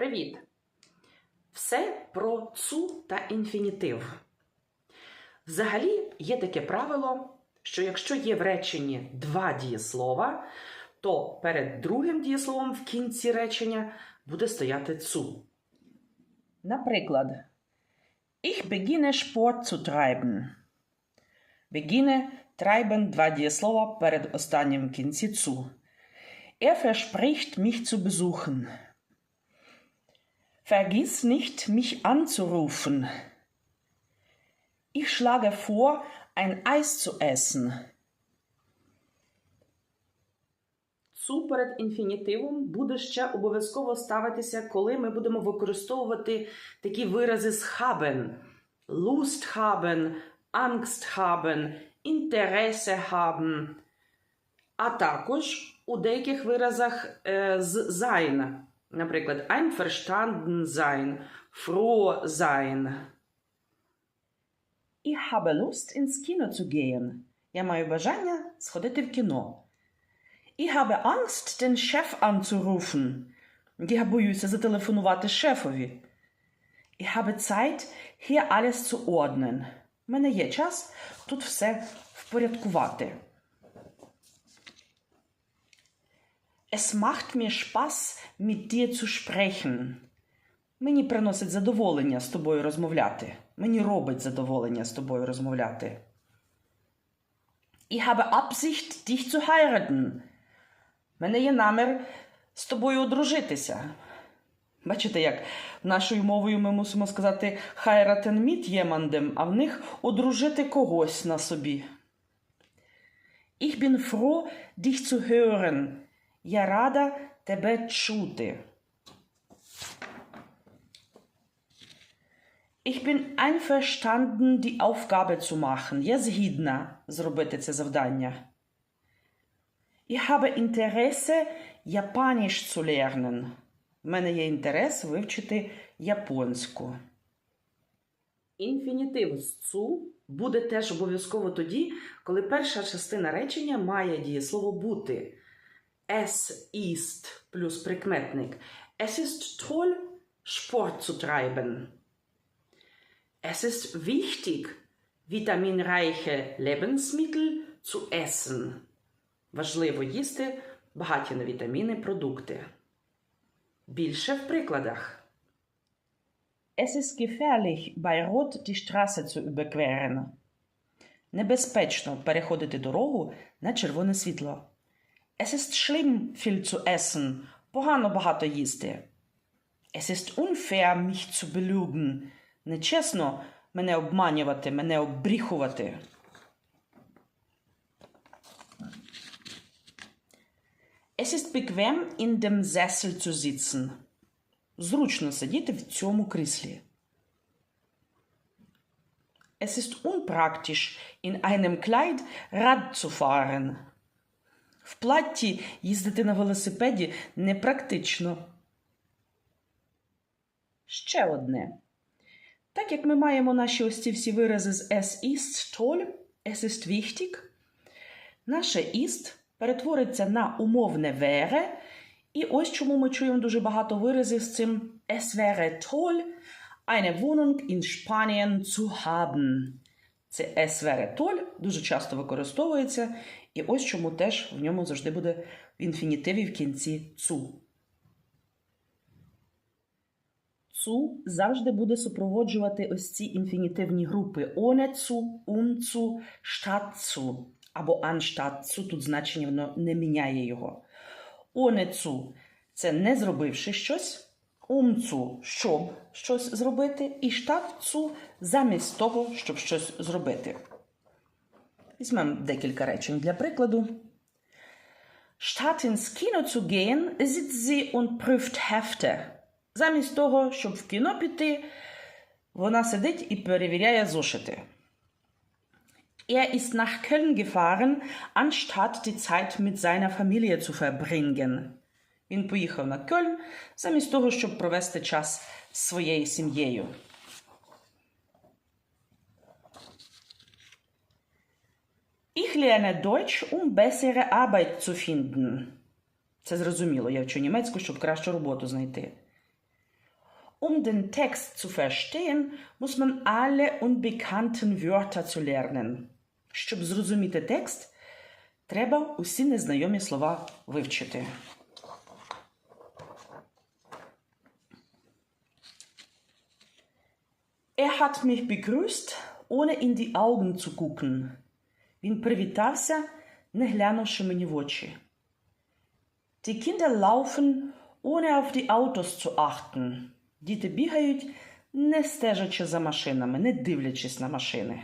Привіт! Все про цу та інфінітив. Взагалі є таке правило, що якщо є в реченні два дієслова, то перед другим дієсловом в кінці речення буде стояти цу. Наприклад, Ich beginne Sport zu treiben. Beginne treiben два дієслова перед останнім кінці цу. Er verspricht mich zu besuchen. Vergiss nicht, mich anzurufen. Ich schlage vor, ein Eis zu essen. Цу перед інфінітивом буде ще обов'язково ставитися, коли ми будемо використовувати такі вирази з haben. Lust haben, Angst haben, Interesse haben. А також у деяких виразах е, з sein. Наприклад, einverstanden sein, froh sein. Ich habe Lust, ins Kino zu gehen. Я маю бажання сходити в кіно. Ich habe Angst, den Chef anzurufen. Я боюся зателефонувати шефові. Ich habe Zeit, hier alles zu ordnen. У мене є час тут все впорядкувати. Es macht mir Spaß, mit dir zu sprechen. Мені приносить задоволення з тобою розмовляти. Мені робить задоволення з тобою розмовляти. Ich habe Absicht, dich zu heiraten. Мене є намір з тобою одружитися. Бачите, як нашою мовою ми мусимо сказати heiraten mit jemandem, а в них одружити когось на собі. Ich bin froh, dich zu hören. Я рада тебе чути. Ich bin einverstanden, die Aufgabe zu machen. Я згідна зробити це завдання. Ich habe Interesse, Japanisch zu lernen. У мене є інтерес вивчити японську. Інфінітив цу буде теж обов'язково тоді, коли перша частина речення має дієслово бути. Es ist плюс прикметник. Es ist toll, Sport zu treiben. Es ist wichtig, vitaminreiche Lebensmittel zu essen. Важливо їсти багаті на вітаміни продукти. Більше в прикладах. Es ist gefährlich, bei Rot die Straße zu überqueren. Небезпечно переходити дорогу на червоне світло. Es ist schlimm, viel zu essen. Погано багато їсти. Es ist unfair, mich zu belügen. Нечесно мене обманювати, мене обріхувати. Es ist bequem, in dem Sessel zu sitzen. Зручно сидіти в цьому кріслі. Es ist unpraktisch, in einem Kleid Rad zu fahren. В платті їздити на велосипеді непрактично. Ще одне. Так як ми маємо наші ось ці всі вирази з es ist toll, es ist wichtig, наше ist перетвориться на умовне wäre, і ось чому ми чуємо дуже багато виразів з цим es wäre toll, eine Wohnung in Spanien zu haben. Це es wäre toll дуже часто використовується, і ось чому теж в ньому завжди буде в інфінітиві в кінці цу. Цу завжди буде супроводжувати ось ці інфінітивні групи онецу, унцу, штатцу або анштатцу. Тут значення воно не міняє його. Онецу це не зробивши щось. Умцу, щоб щось зробити, і штатцу замість того, щоб щось зробити. Візьмемо декілька речень для прикладу. Statt ins Kino zu gehen, sitzt sie und prüft Hefte. Замість того, щоб в кіно піти, вона сидить і перевіряє зошити. Er ist nach Köln gefahren, anstatt die Zeit mit seiner Familie zu verbringen. Він поїхав на Кöln, замість того, щоб провести час з своєю сім'єю. lerne Deutsch, um bessere Arbeit zu finden. Це зрозуміло, я вчу німецьку, щоб кращу роботу знайти. Um den Text zu verstehen, muss man alle unbekannten Wörter zu lernen. Щоб зрозуміти текст, треба усі незнайомі слова вивчити. Er hat mich begrüßt, ohne in die Augen zu gucken. Він привітався, не глянувши мені в очі. Die Kinder laufen, ohne auf die Autos zu achten. Діти бігають, не стежачи за машинами, не дивлячись на машини.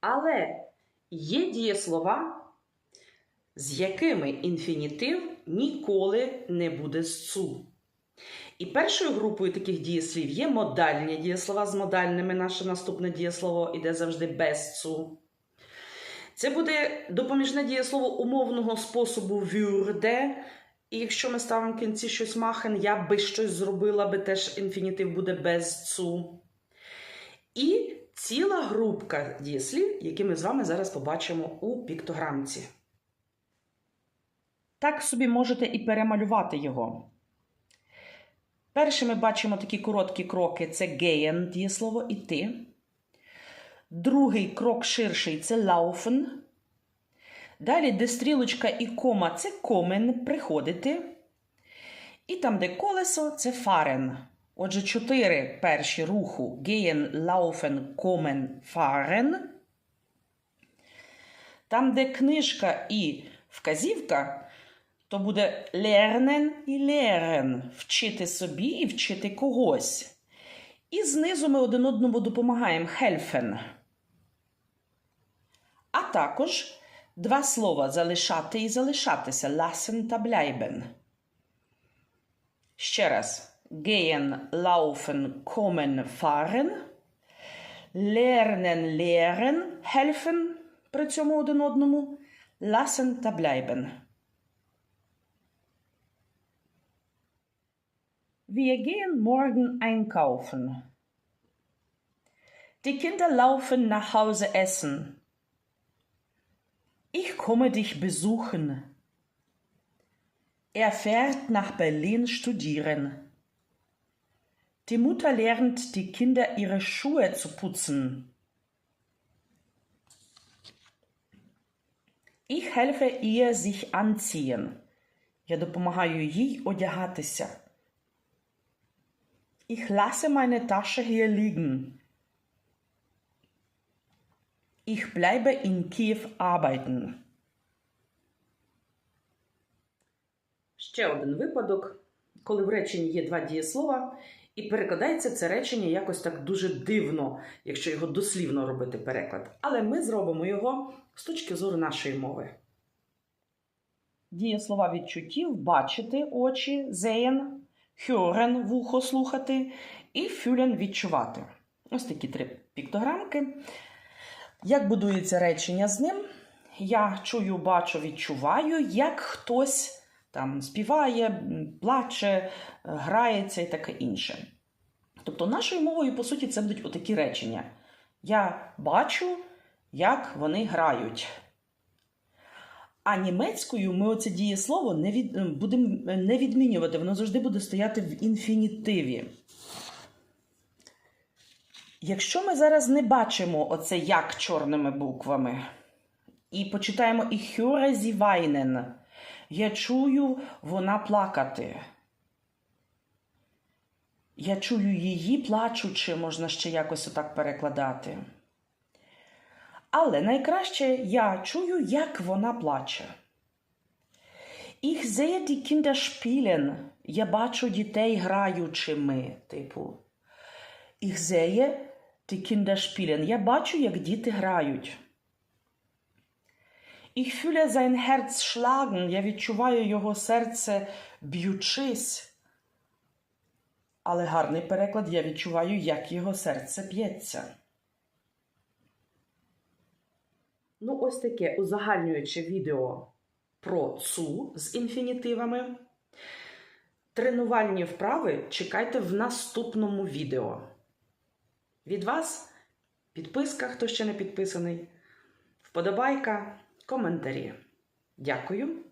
Але є дієслова, з якими інфінітив ніколи не буде цу. І першою групою таких дієслів є модальні дієслова з модальними. Наше наступне дієслово іде завжди без цу. Це буде допоміжне дієслово умовного способу würde. І якщо ми ставимо в кінці щось махен, я би щось зробила, би теж інфінітив буде без цу. І ціла групка дієслів, які ми з вами зараз побачимо у піктограмці. Так собі можете і перемалювати його. Перше ми бачимо такі короткі кроки це gehen, дієслово іти. Другий крок ширший це laufen. Далі, де стрілочка і кома це комен приходити. І там, де колесо, це fahren. Отже, чотири перші руху gehen, laufen, kommen, fahren. Там, де книжка і вказівка, то буде lernen і lehren – вчити собі і вчити когось. І знизу ми один одному допомагаємо helfen. А також два слова залишати і залишатися lassen та bleiben. Ще раз. Gehen, laufen, kommen, fahren. Lernen, lehren, helfen при цьому один одному. Lassen та bleiben. Wir gehen morgen einkaufen. Die Kinder laufen nach Hause essen. Ich komme dich besuchen. Er fährt nach Berlin studieren. Die Mutter lernt die Kinder ihre Schuhe zu putzen. Ich helfe ihr sich anziehen. Я допомагаю їй одягатися. Ich lasse meine Tasche hier liegen. Ich bleibe in Kiew arbeiten. Ще один випадок, коли в реченні є два дієслова, і перекладається це речення якось так дуже дивно, якщо його дослівно робити переклад. Але ми зробимо його з точки зору нашої мови. Дієслова відчуттів бачити очі, sehen, hören – вухо слухати, і fühlen – відчувати. Ось такі три піктограмки. Як будується речення з ним? Я чую, бачу, відчуваю, як хтось там співає, плаче, грається і таке інше. Тобто, нашою мовою, по суті, це будуть отакі речення. Я бачу, як вони грають. А німецькою ми оце дієслово не від... будемо не відмінювати, воно завжди буде стояти в інфінітиві. Якщо ми зараз не бачимо оце як чорними буквами, і почитаємо і sie weinen, я чую вона плакати. Я чую її плачучи, можна ще якось отак перекладати. Але найкраще я чую, як вона плаче. Ich sehe die Kinder spielen. Я бачу дітей граючими, типу. Ich sehe die Kinder spielen. Я бачу, як діти грають. Ich fühle sein Herz schlagen. Я відчуваю його серце б'ючись. Але гарний переклад я відчуваю, як його серце б'ється. Ну, ось таке узагальнююче відео про цу з інфінітивами. Тренувальні вправи чекайте в наступному відео. Від вас підписка, хто ще не підписаний, вподобайка, коментарі. Дякую.